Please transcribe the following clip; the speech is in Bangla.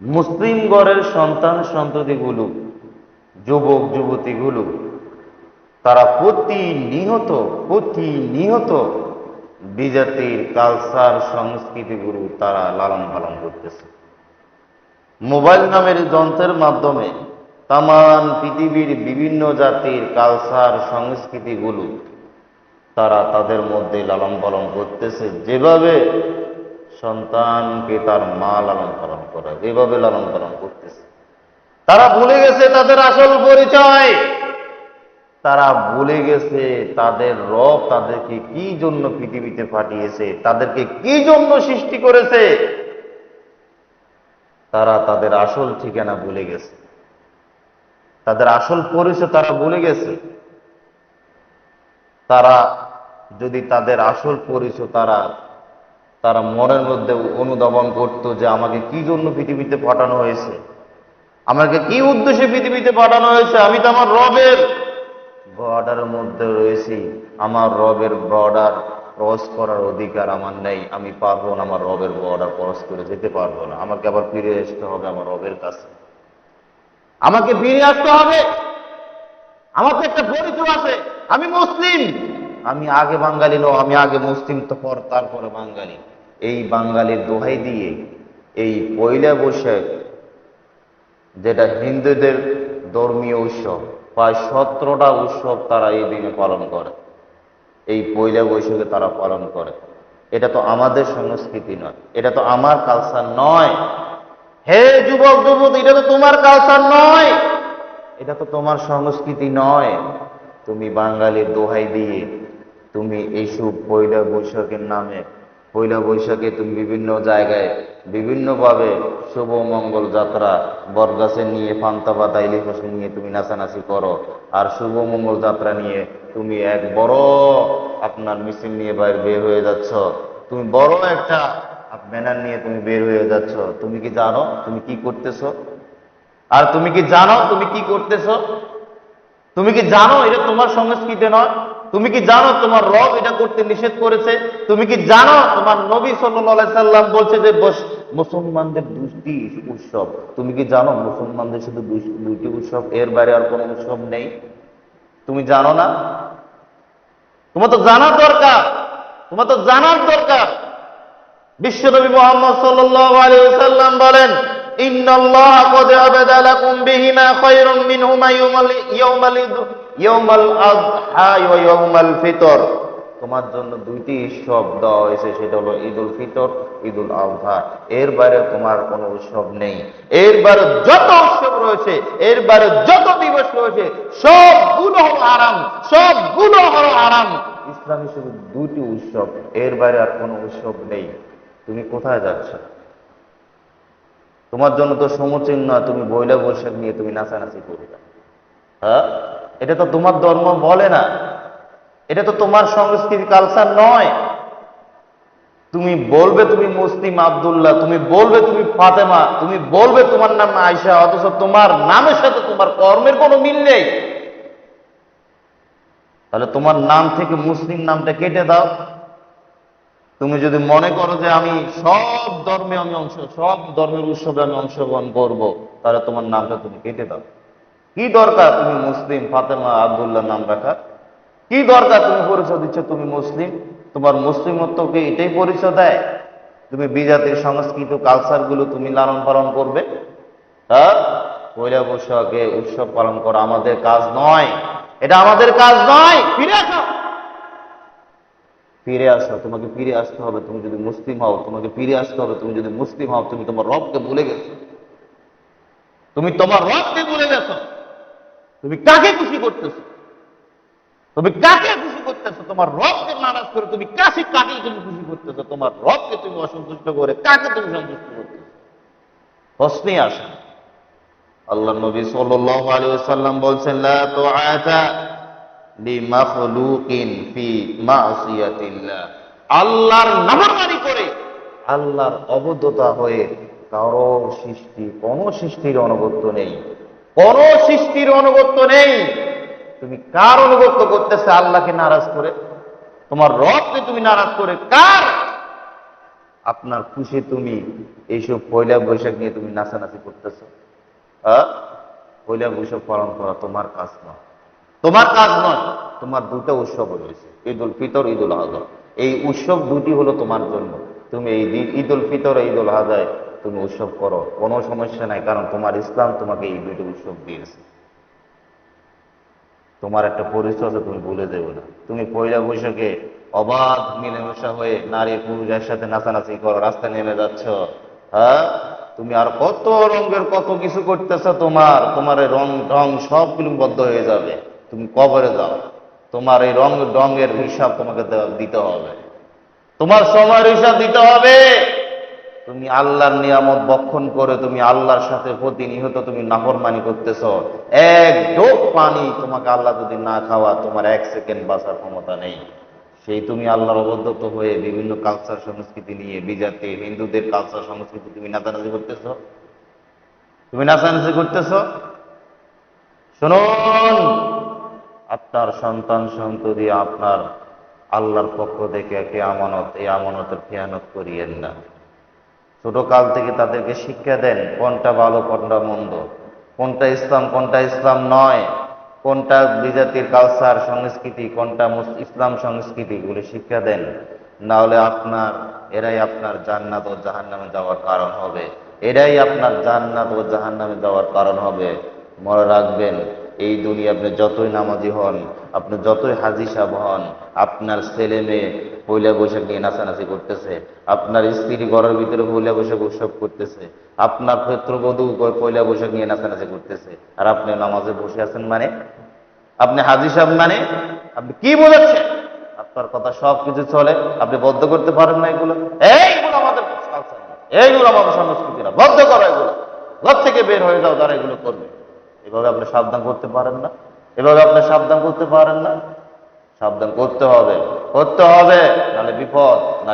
মুসলিম গড়ের সন্তান সন্ততিগুলো, যুবক যুবতীগুলো, তারা প্রতিনিহত প্রতিনিহত বিজাতির কালচার সংস্কৃতিগুলো তারা লালন পালন করতেছে। মোবাইল নামের যন্ত্রের মাধ্যমে তামান পৃথিবীর বিভিন্ন জাতির কালচার সংস্কৃতিগুলো তারা তাদের মধ্যে লালন পালন করতেছে। যেভাবে সন্তানকে তার মা লালন পালন করে, যেভাবে লালন পালন করতেছে। তারা ভুলে গেছে তাদের আসল পরিচয়। তারা ভুলে গেছে তাদের রব তাদেরকে কি জন্য পৃথিবীতে পাঠিয়েছে, তাদেরকে কি জন্য সৃষ্টি করেছে। তারা তাদের আসল ঠিকানা ভুলে গেছে। তাদের আসল পরিচয় তারা ভুলে গেছে। তারা যদি তাদের আসল পরিচয় তারা তারা মনের মধ্যে অনুধাবন করতো যে আমাকে কি জন্য পৃথিবীতে পাঠানো হয়েছে। আমাকে কি উদ্দেশ্যে পৃথিবীতে পাঠানো হয়েছে? আমি তো আমার রবের বর্ডারের মধ্যে রয়েছি। আমার রবের বর্ডার ক্রস করার অধিকার আমার নেই। আমি পারব না আমার রবের বর্ডার ক্রস করে যেতে পারব না। আমাকে আবার ফিরে আসতে হবে আমার রবের কাছে। আমাকে ফিরে আসতে হবে। আমার তো একটা পরিচয় আছে। আমি মুসলিম। আমি আগে বাঙালি নো আমি আগে মুসলিম তো পর তারপরে বাঙালি। এই বাঙালির দোহাই দিয়ে এই পয়লা বৈশাখ, যেটা হিন্দুদের ধর্মীয় উৎসব, প্রায় সতেরোটা উৎসব তারা এই দিনে পালন করে। এই পয়লা বৈশাখে তারা পালন করে। এটা তো আমাদের সংস্কৃতি নয়, এটা তো আমার কালচার নয়। হে যুবক, যুবতী, এটা তো তোমার কালচার নয়। এটা তো তোমার সংস্কৃতি নয়। তুমি বাঙালির দোহাই দিয়ে তুমি এইসব পয়লা বৈশাখের নামে পয়লা বৈশাখে তুমি বিভিন্ন জায়গায় বিভিন্নভাবে শুভ মঙ্গল যাত্রা বরগাছে নিয়ে, পান্তা পাতা ইলিশ মাছ নিয়ে তুমি নাচানাচি করো। আর শুভ মঙ্গল যাত্রা নিয়ে তুমি এক বড় আপনার মিছিল নিয়ে বাইরে বের হয়ে যাচ্ছ। তুমি বড় একটা ব্যানার নিয়ে তুমি বের হয়ে যাচ্ছ। তুমি কি জানো? তুমি কি করতেছো? আর তুমি কি জানো? তুমি কি করতেছ? তুমি কি জানো? এটা তোমার সংস্কৃতি নয়। তুমি কি জানো তোমার রব এটা করতে নিষেধ করেছে? তুমি কি জানো তোমার নবী সাল্লাহ সাল্লাম বলছে যে মুসলমানদের দুটি উৎসব। তুমি কি জানো মুসলমানদের শুধু দুইটি উৎসব? এর বাইরে আর কোনো উৎসব নেই? তুমি জানো না? তোমার তো জানার দরকার। তোমার তো জানার দরকার। বিশ্বনবী মোহাম্মদ সাল্লাম বলেন ইন্নাল্লাহ قد أبدى لكم بهما خير منهما يوم ال- يوم ال- يوم الأضحى ويوم الفطر তোমার জন্য দুইটি উৎসব দেওয়া হয়েছে সেটা হলো ঈদ উল ফিতর ঈদ উল আজহা এর বাইরে তোমার কোনো উৎসব নেই এর বাইরে যত উৎসব রয়েছে এর বাইরে যত দিবস রয়েছে সবগুলো হলো আরাম সবগুলো হলো আরাম ইসলামী শুধু দুইটি উৎসব এর বাইরে আর কোনো উৎসব নেই তুমি কোথায় যাচ্ছ তোমার জন্য তো সমুচীন নয় তুমি বইলা বৈশাখ নিয়ে তুমি নাচানাচি করবে হ্যাঁ? এটা তো তোমার ধর্ম বলে না। এটা তো তোমার সংস্কৃতি কালচার নয়। তুমি বলবে তুমি মুসলিম আবদুল্লাহ, তুমি বলবে তুমি ফাতেমা, তুমি বলবে তোমার নাম আয়সা অথচ তোমার নামের সাথে তোমার কর্মের কোনো মিল নেই। তাহলে তোমার নাম থেকে মুসলিম নামটা কেটে দাও। তুমি যদি মনে করো যে আমি সব ধর্মে আমি অংশ, সব ধর্মের উৎসবে আমি অংশগ্রহণ করব, তাহলে তোমার নামটা তুমি কেটে দাও। কি দরকার তুমি মুসলিম? ফাতেমা আবদুল্লাহ নাম রাখা। কি দরকার তুমি পরিচয় দিচ্ছ তুমি মুসলিম? তোমার মুসলিমত্বকে এটাই পরিচয় দেয়। তুমি বিজাতির সংস্কৃত কালচারগুলো তুমি লালন পালন করবে। হ্যাঁ? পয়লা বৈশাখে উৎসব পালন করা আমাদের কাজ নয়। এটা আমাদের কাজ নয়। ফিরে আসো। ফিরে আসো, তোমাকে ফিরে আসতে হবে, তুমি যদি মুসলিম হও, তোমাকে ফিরে আসতে হবে, তুমি যদি মুসলিম হও, তুমি তোমার রবকে ভুলে গেছো। তুমি তোমার রবকে ভুলে গেছো। তুমি কাকে খুশি করতেছো? তুমি কাকে খুশি করতেছো? তোমার রবকে নারাজ করে তুমি কাছে কাকে তুমি খুশি করতেছো? তোমার রবকে তুমি অসন্তুষ্ট করে কাকে তুমি সন্তুষ্ট করতেছো? প্রশ্নই আসে। আল্লাহ নবী ওয়াসাল্লাম বলছেন আল্লাহর নাফরমানি করে আল্লাহর অবদ্ধতা হয়ে কারও সৃষ্টি, কোন সৃষ্টির নেই। কোন সৃষ্টির নেই। তুমি কার অনুগত্য করতেছে আল্লাহকে নারাজ করে? তোমার রথকে তুমি নারাজ করে কার? আপনার খুশি তুমি এইসব পয়লা বৈশাখ নিয়ে তুমি নাচানাচি করতেছো। হ্যাঁ পয়লা বৈশাখ পালন করা তোমার কাজ নয়। তোমার কাজ নয়, তোমার দুটো উৎসব রয়েছে ঈদ উল ফিতর ঈদ উল আজহা এই উৎসব দুটি হলো তোমার জন্য। তুমি এই ঈদ উল ফিতর ঈদ উল আজহায় তুমি উৎসব করো। কোনো সমস্যা নাই, কারণ তোমার ইসলাম তোমাকে এই দুটো উৎসব দিয়েছে। তোমার একটা পরিচয় আছে, তুমি ভুলে দেবে না। তুমি পয়লা বৈশাখে অবাধ মিলেমিশা হয়ে নারী পুরুষের সাথে নাচানাচি করো, রাস্তায় নেমে যাচ্ছ। হ্যাঁ? তুমি আর কত রঙের কত কিছু করতেছ তোমার তোমার রং রং সব বদ্ধ হয়ে যাবে। তুমি কবরে যাও। তোমার এই রং রঙের হিসাব তোমাকে দিতে হবে। তোমার সময়ের হিসাব দিতে হবে। তুমি আল্লাহর নিয়ামত বক্ষণ করে তুমি আল্লাহর সাথে প্রতিনিয়ত তুমি নাফরমানি করতেছ। এক ডোক পানি তোমাকে আল্লাহ যদি না খাওয়া, তোমার এক সেকেন্ড বাঁচার ক্ষমতা নেই। সেই তুমি আল্লাহর অবদ্ধত হয়ে বিভিন্ন কালচার সংস্কৃতি নিয়ে বিজাতি, হিন্দুদের কালচার সংস্কৃতি তুমি নাচানাচি করতেছ? তুমি নাচানাচি করতেছ? শুনুন! আপনার সন্তান সন্ততি আপনার আল্লাহর পক্ষ থেকে একটি আমানত এই আমানতের খেয়ানত করিয়েন না। ছোট কাল থেকে তাদেরকে শিক্ষা দেন, কোনটা ভালো, কোনটা মন্দ। কোনটা ইসলাম কোনটা ইসলাম নয়। কোনটা বিজাতির কালচার সংস্কৃতি, কোনটা ইসলাম সংস্কৃতি গুলি শিক্ষা দেন। না হলে আপনার, এরাই আপনার জান্নাত ও জাহান্নামে যাওয়ার কারণ হবে। এরাই আপনার জান্নাত ও জাহান্নামে যাওয়ার কারণ হবে। মনে রাখবেন এই দুনিয়া আপনি যতই নামাজি হন, আপনি যতই হাজি সাহেব হন, আপনার ছেলে মেয়ে পয়লা বৈশাখ নিয়ে নাচানাচি করতেছে, আপনার স্ত্রী ঘরের ভিতরে পয়লা বৈশাখ উৎসব করতেছে, আপনার পুত্রবধূ পয়লা বৈশাখ নিয়ে নাচানাচি করতেছে, আর আপনি নামাজে বসে আছেন মানে? আপনি হাজি সাহেব মানে? আপনি কি বোঝাচ্ছেন আপনার কথা সব কিছু চলে, আপনি বদ্ধ করতে পারেন না এগুলো? এইগুলো আমাদের এইগুলো আমাদের সংস্কৃতি না বদ্ধ করো এগুলো। ঘর থেকে বের হয়ে যাও, যারা এগুলো করবে। এভাবে আপনি সাবধান করতে পারেন না। এভাবে আপনি সাবধান করতে পারেন না। সাবধান করতে হবে। করতে হবে, নাহলে বিপদ না